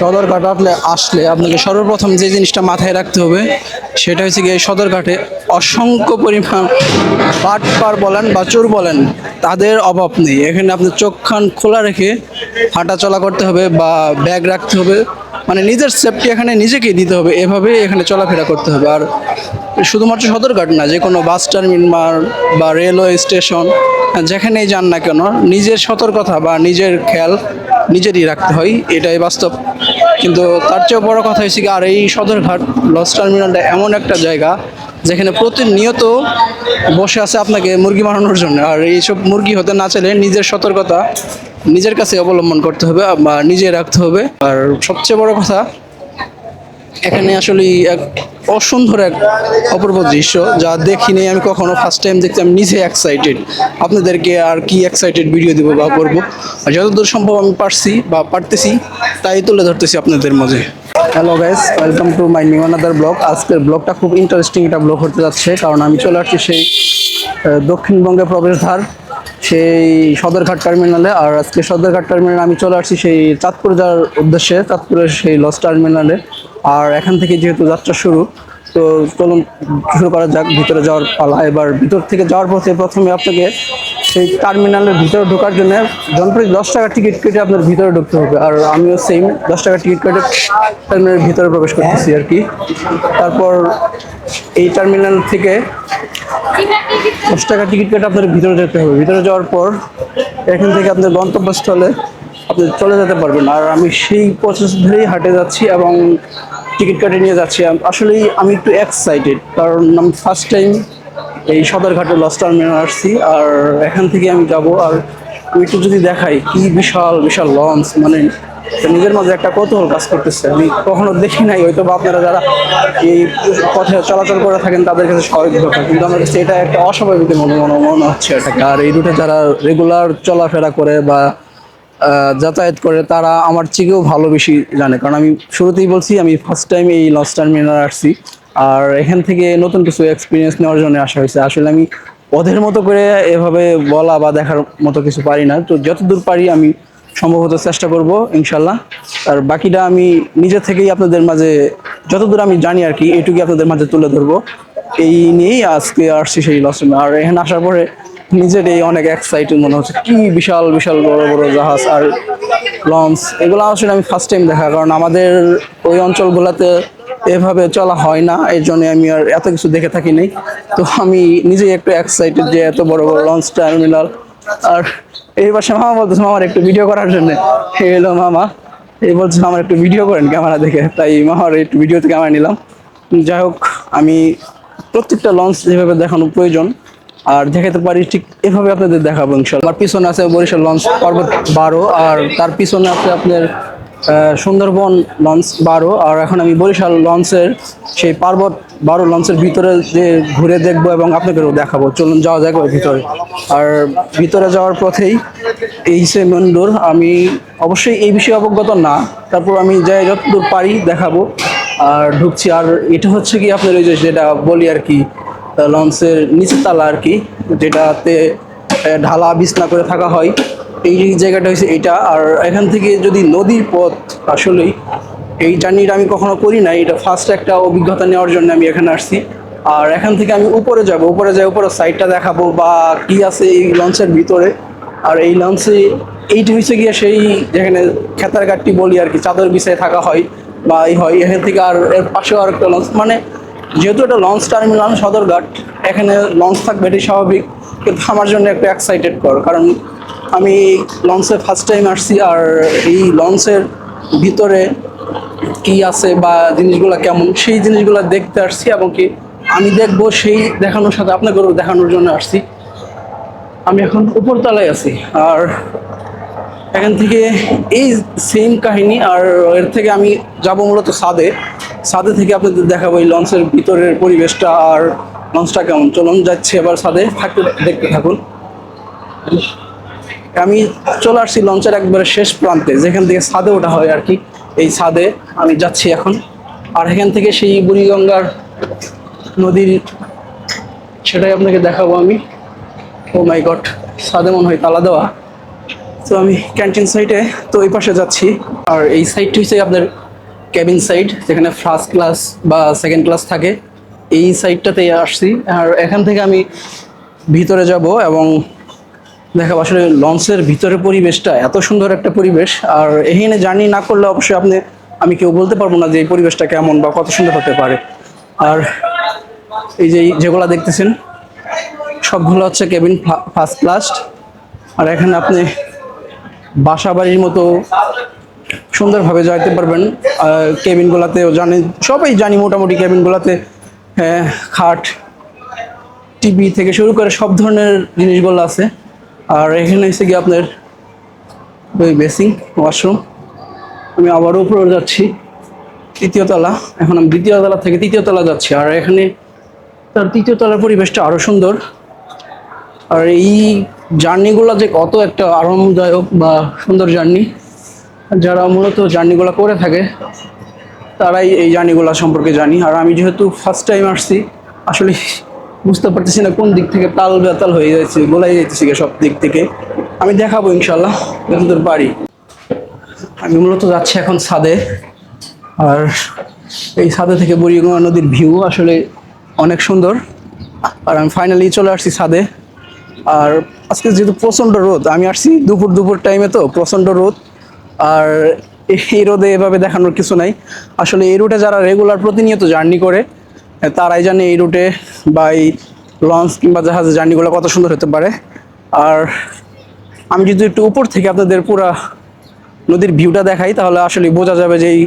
সদরঘাট আসলে আসলে আপনাকে সর্বপ্রথম যে জিনিসটা মাথায় রাখতে হবে, সেটা হচ্ছে গিয়ে সদরঘাটে অসংখ্য পরিমাণ পাটপার বলেন বা চোর বলেন, তাদের অভাব নেই। এখানে আপনার চোখ খান খোলা রেখে হাঁটা চলা করতে হবে বা ব্যাগ রাখতে হবে। মানে নিজের সেফটি এখানে নিজেকেই দিতে হবে। এভাবে এখানে চলাফেরা করতে হবে। আর শুধুমাত্র সদরঘাট না, যে কোনো বাস টার্মিনাল বা রেলওয়ে স্টেশন, যেখানেই যান না কেন, নিজের সতর্কতা বা নিজের খেয়াল নিজেরই রাখতে হয়, এটাই বাস্তব। কিন্তু তার চেয়েও বড় কথা হয়েছে কি আর এই সদরঘাট লস টার্মিনালটা এমন একটা জায়গা যেখানে প্রতিনিয়ত বসে আছে আপনাকে মুরগি মারানোর জন্য। আর এইসব মুরগি হতে না চাইলে নিজের সতর্কতা নিজের কাছে অবলম্বন করতে হবে, বা নিজে রাখতে হবে। আর সবচেয়ে বড় কথা এখানে আসলে এক অসুন্দর এক অপূর্ব দৃশ্য যা দেখিনি আমি কখনো ফার্স্ট টাইম দেখতে আমি নিজে এক্সাইটেড আপনাদেরকে আর কি এক্সাইটেড ভিডিও দেবো বা করব? যতদূর সম্ভব আমি পারছি বা পারতেছি তাই তুলে ধরতেছি আপনাদের মাঝে। Hello guys welcome to my new another blog আজকের ব্লগটা খুব ইন্টারেস্টিং একটা ব্লগ হতে যাচ্ছে কারণ আমি চলে আসছি সেই আহ, দক্ষিণবঙ্গের প্রবেশদ্বার সেই সদরঘাট টার্মিনালে আর আজকে সদরঘাট টার্মিনালে আমি চলে আসছি সেই চাঁদপুর যাওয়ার উদ্দেশ্যে চাঁদপুরের সেই লস টার্মিনালে আর এখান থেকে যেহেতু যাত্রা শুরু, তো চলুন শুরু করা যাক, ভিতরে যাওয়ার পালা। এবার ভিতর থেকে যাওয়ার পথে প্রথমে আপনাকে সেই টার্মিনালের ভিতরে ঢোকার জন্য জনপ্রতি দশ টাকা টিকিট কেটে আপনার ভিতরে ঢুকতে হবে। আর আমিও সেম দশ টাকা টিকিট কেটে টার্মিনালের ভিতরে প্রবেশ করতেছি আর কি। তারপর এই টার্মিনাল থেকে দশ টাকা টিকিট কেটে আপনার ভিতরে যেতে হবে। ভিতরে যাওয়ার পর এখান থেকে আপনার গন্তব্যস্থলে আপনি চলে যেতে পারবেন। আর আমি সেই প্রসেস ধরেই হাঁটে যাচ্ছি এবং টিকিট কেটে নিয়ে যাচ্ছি। আসলেই আমি একটু এক্সাইটেড কারণ আমি ফার্স্ট টাইম এই সদরঘাটে লস টার্মিনাল আসছি, আর এখান থেকে আমি যাব। আর একটু যদি দেখাই, কি বিশাল বিশাল লঞ্চ মানে নিজের মাঝে একটা কৌতূহল কাজ করতেছে। আমি কখনো দেখি নাই, হয়তো বা আপনারা যারা এই পথে চলাচল করে থাকেন, তাদের কাছে স্বাভাবিক ব্যাপার। কিন্তু আমার কাছে এটা একটা অস্বাভাবিক মনে মনে হচ্ছে এটাকে আর এই রুটে যারা রেগুলার চলাফেরা করে বা যাতায়াত করে, তারা আমার চেয়েও ভালো বেশি জানে। কারণ আমি শুরুতেই বলছি, আমি ফার্স্ট টাইম এই লস টার্মিনাল আসছি। আর এখান থেকে নতুন কিছু এক্সপিরিয়েন্স নেওয়ার জন্য আসা হয়েছে। আসলে আমি ওদের মতো করে এভাবে বলা বা দেখার মতো কিছু পারি না। তো যতদূর পারি আমি সম্ভবত চেষ্টা করব, ইনশাল্লাহ। আর বাকিটা আমি নিজে থেকেই আপনাদের মাঝে, যতদূর আমি জানি আর কি এইটুকুই আপনাদের মাঝে তুলে ধরবো। এই নিয়েই আজকে আসছি সেই লস আর এখানে আসার পরে নিজেরই অনেক এক্সাইটেড মনে হচ্ছে। কি বিশাল বিশাল বড় বড় জাহাজ আর লঞ্চ এগুলো আসলে আমি ফার্স্ট টাইম দেখা, কারণ আমাদের ওই অঞ্চলগুলোতে এভাবে চলা হয় না, এর জন্য আমি আর এত কিছু দেখে থাকি নাই। তো আমি নিজেই একটু এক্সাইটেড যে এত বড় বড় লঞ্চ টার্মিনাল আর এই পাশে মামা বলতেছে, মামার একটু ভিডিও করার জন্য। এলো মামা। এই বলছে আমার একটু ভিডিও করেন ক্যামেরা দেখে। তাই মামার একটু ভিডিওতে ক্যামেরা নিলাম। যাই হোক, আমি প্রত্যেকটা লঞ্চ যেভাবে দেখানো প্রয়োজন আর দেখাতে পারি ঠিক এভাবে আপনাদের দেখাবো ইনশাল্লাহ আমার পিছনে আছে বরিশাল লঞ্চ পর্বত বারো, আর তার পিছনে আছে আপনার সুন্দরবন লঞ্চ বারো, আর এখন আমি বরিশাল লঞ্চের সেই পার্বত বারো লঞ্চের ভিতরে যে ঘুরে দেখব এবং আপনাদেরও দেখাবো। চলুন যাওয়া যাক ওই ভিতরে। আর ভিতরে যাওয়ার পথেই এই সে মন্দির, আমি অবশ্যই এই বিষয়ে অবগত না, তারপর আমি যাই যতদূর পারি দেখাবো। আর ঢুকছি, আর এটা হচ্ছে কি আপনার ওই যেটা বলি আর কি লঞ্চের নিচের তালা আর কি, যেটাতে ঢালা বিছনা করে থাকা হয়। এই জায়গাটা হয়েছে এটা আর এখান থেকে যদি নদীর পথ আসলেই, এই জার্নিটা আমি কখনো করি নাই। এটা ফার্স্ট একটা অভিজ্ঞতা নেওয়ার জন্য আমি এখানে আসছি। আর এখান থেকে আমি উপরে যাব। উপরে যাই উপরে সাইডটা দেখাবো বা কি আছে এই লঞ্চের ভিতরে। আর এই লঞ্চে, এইটা হয়েছে গিয়ে সেই যেখানে খেতার ঘাটটি বলি আর কি, চাদর বিছায় থাকা হয় বা এই হয়। এখান থেকে আর এর পাশেও আর একটা লঞ্চ। মানে যেহেতু এটা লঞ্চ টার্মিনাল সদরঘাট এখানে লঞ্চ থাকবে এটি স্বাভাবিক। কিন্তু আমার জন্য একটু এক্সাইটেড কর, কারণ আমি লঞ্চে ফার্স্ট টাইম আসছি, আর এই লঞ্চের ভিতরে কি আছে বা জিনিসগুলো কেমন, সেই জিনিসগুলো দেখতে আসছি এবং কি আমি দেখব, সেই দেখানোর সাথে আপনাকেও দেখানোর জন্য আসছি। আমি এখন উপরতলায় আছি, আর এখান থেকে এই সেম কাহিনী, আর এর থেকে আমি যাব মূলত সাদে সাদে থেকে আপনাদের দেখাবো এই লঞ্চের ভিতরের পরিবেশটা আর লঞ্চটা কেমন? চলুন যাচ্ছে এবার সাদে থাকতে দেখতে থাকুন। আমি চলে আসছি লঞ্চের একবারে শেষ প্রান্তে, যেখান থেকে ছাদে ওঠা হয় আর কি। এই ছাদে আমি যাচ্ছি এখন। আর এখান থেকে সেই বুড়িগঙ্গার নদীর সেটাই আপনাকে দেখাবো আমি। ও মাই গড ছাদে মনে হয় তালা দেওয়া। তো আমি ক্যান্টিন সাইডে তো এই পাশে যাচ্ছি। আর এই সাইডটি হচ্ছে আপনার ক্যাবিন সাইড যেখানে ফার্স্ট ক্লাস বা সেকেন্ড ক্লাস থাকে, এই সাইডটাতে আসছি। আর এখান থেকে আমি ভিতরে যাব এবং দেখাবো আসলে লঞ্চের ভিতরে পরিবেশটা, এত সুন্দর একটা পরিবেশ। আর এখানে জার্নি না করলে অবশ্যই আপনি, আমি কেউ বলতে পারব না যে এই পরিবেশটা কেমন বা কত সুন্দর হতে পারে। আর এই যে, যেগুলো দেখতেছেন, সবগুলো হচ্ছে কেবিন ফার্স্ট ক্লাস আর এখানে আপনি বাসা বাড়ির মতো সুন্দরভাবে যাইতে পারবেন কেবিনগুলোতেও জানি, সবাই জানি মোটামুটি কেবিনগুলোতে খাট টিভি থেকে শুরু করে সব ধরনের জিনিসগুলো আছে। আর এখানে এসে গিয়ে আপনার, ওই বেসিং ওয়াশরুম আমি আবারও উপরে যাচ্ছি, তৃতীয় তলা। এখন আমি দ্বিতীয় তলা থেকে তৃতীয় তলা যাচ্ছি। আর এখানে তার তৃতীয় তলার পরিবেশটা আরও সুন্দর। আর এই জার্নিগুলো যে কত একটা আরামদায়ক বা সুন্দর জার্নি যারা মূলত জার্নিগুলো করে থাকে, তারাই এই জার্নিগুলো সম্পর্কে জানি। আর আমি যেহেতু ফার্স্ট টাইম আসছি, আসলে বুঝতে পারতেছি না কোন দিক থেকে তাল বেতাল হয়ে যাচ্ছে, গোলাই যাইতেছি সব দিক থেকে। আমি দেখাবো ইনশাল্লাহ যতদূর পারি আমি মূলত যাচ্ছি এখন ছাদে। আর এই ছাদে থেকে বুড়িগঙ্গা নদীর ভিউ আসলে অনেক সুন্দর। আর আমি ফাইনালি চলে আসছি ছাদে। আর আজকে যেহেতু প্রচণ্ড রোদ, আমি আসছি দুপুর দুপুর টাইমে তো, প্রচণ্ড রোদ। আর এই রোদে এভাবে দেখানোর কিছু নাই। আসলে এই রুটে যারা রেগুলার প্রতিনিয়ত জার্নি করে, তারাই জানে এই রুটে বা এই লঞ্চ কিংবা জাহাজে জার্নিগুলো কত সুন্দর হতে পারে। আর আমি যদি একটু উপর থেকে আপনাদের পুরা নদীর ভিউটা দেখাই, তাহলে আসলে বোঝা যাবে যে এই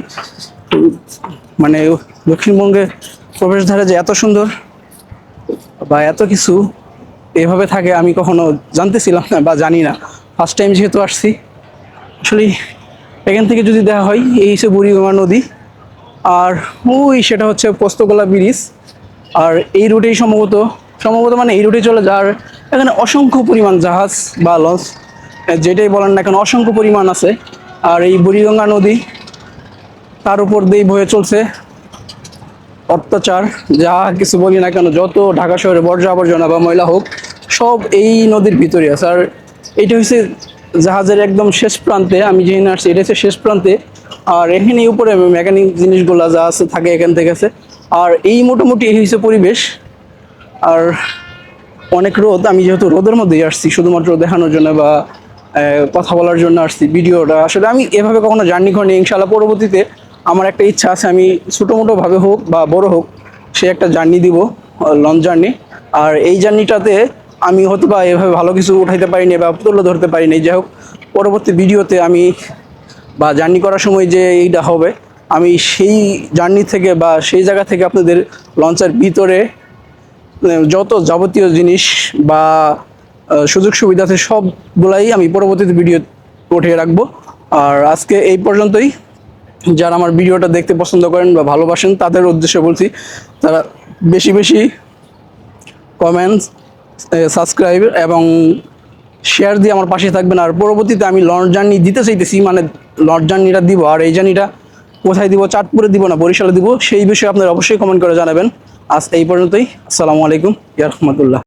মানে দক্ষিণবঙ্গে প্রবেশদ্বারে যে এত সুন্দর বা এত কিছু এভাবে থাকে, আমি কখনো জানতেছিলাম না বা জানি না। ফার্স্ট টাইম যেহেতু আসছি আসলে এখান থেকে যদি দেখা হয়, এই হচ্ছে বুড়িগঙ্গা নদী। আর ওই সেটা হচ্ছে পোস্তগোলা ব্রিজ। আর এই রুটেই সম্ভবত সম্ভবত মানে এই রুটে চলে যাওয়ার এখানে অসংখ্য পরিমাণ জাহাজ বা লঞ্চ যেটাই বলেন না কেন, অসংখ্য পরিমাণ আছে। আর এই বুড়িগঙ্গা নদী, তার উপর দিয়েই বয়ে চলছে অত্যাচার। যা কিছু বলি না কেন, যত ঢাকা শহরে বর্জ্য আবর্জনা বা ময়লা হোক, সব এই নদীর ভিতরে আছে। আর এটা হচ্ছে জাহাজের একদম শেষ প্রান্তে, আমি যেখানে আসছি এটা হচ্ছে শেষ প্রান্তে, আর এখানে উপরে মেকানিক জিনিসগুলো যা আছে থাকে এখান থেকে আছে। আর এই মোটামুটি এই হচ্ছে পরিবেশ। আর অনেক রোদ, আমি যেহেতু রোদের মধ্যেই আসছি, শুধুমাত্র দেখানোর জন্য বা কথা বলার জন্য আসছি, ভিডিওটা। আসলে আমি এভাবে কখনো জার্নি করিনি ইনশাল্লাহ পরবর্তীতে আমার একটা ইচ্ছা আছে, আমি ছোটো মোটোভাবে হোক বা বড় হোক, সে একটা জার্নি দিব লঞ্চ জার্নি আর এই জার্নিটাতে আমি হয়তো বা এভাবে ভালো কিছু উঠাইতে পারিনি বা তুলে ধরতে পারিনি। যাই হোক, পরবর্তী ভিডিওতে আমি বা জার্নি করার সময় যে এইটা হবে, আমি সেই জার্নি থেকে বা সেই জায়গা থেকে আপনাদের লঞ্চের ভিতরে যত যাবতীয় জিনিস বা সুযোগ সুবিধা আছে সবগুলাই আমি পরবর্তীতে ভিডিও উঠিয়ে রাখব। আর আজকে এই পর্যন্তই। যারা আমার ভিডিওটা দেখতে পছন্দ করেন বা ভালোবাসেন, তাদের উদ্দেশ্যে বলছি, তারা বেশি বেশি কমেন্টস সাবস্ক্রাইব এবং শেয়ার দিয়ে আমার পাশে থাকবেন। আর পরবর্তীতে আমি লঞ্চ জার্নি দিতে চাইতেছি মানে লঞ্চ জার্নিটা দিব, আর এই জার্নিটা কোথায় দিব, চাঁদপুরে দিব না, বরিশালে দিব, সেই বিষয়ে আপনারা অবশ্যই কমেন্ট করে জানাবেন। আজ এই পর্যন্তই, আসসালামু আলাইকুম ইয়া রহমতুল্লাহ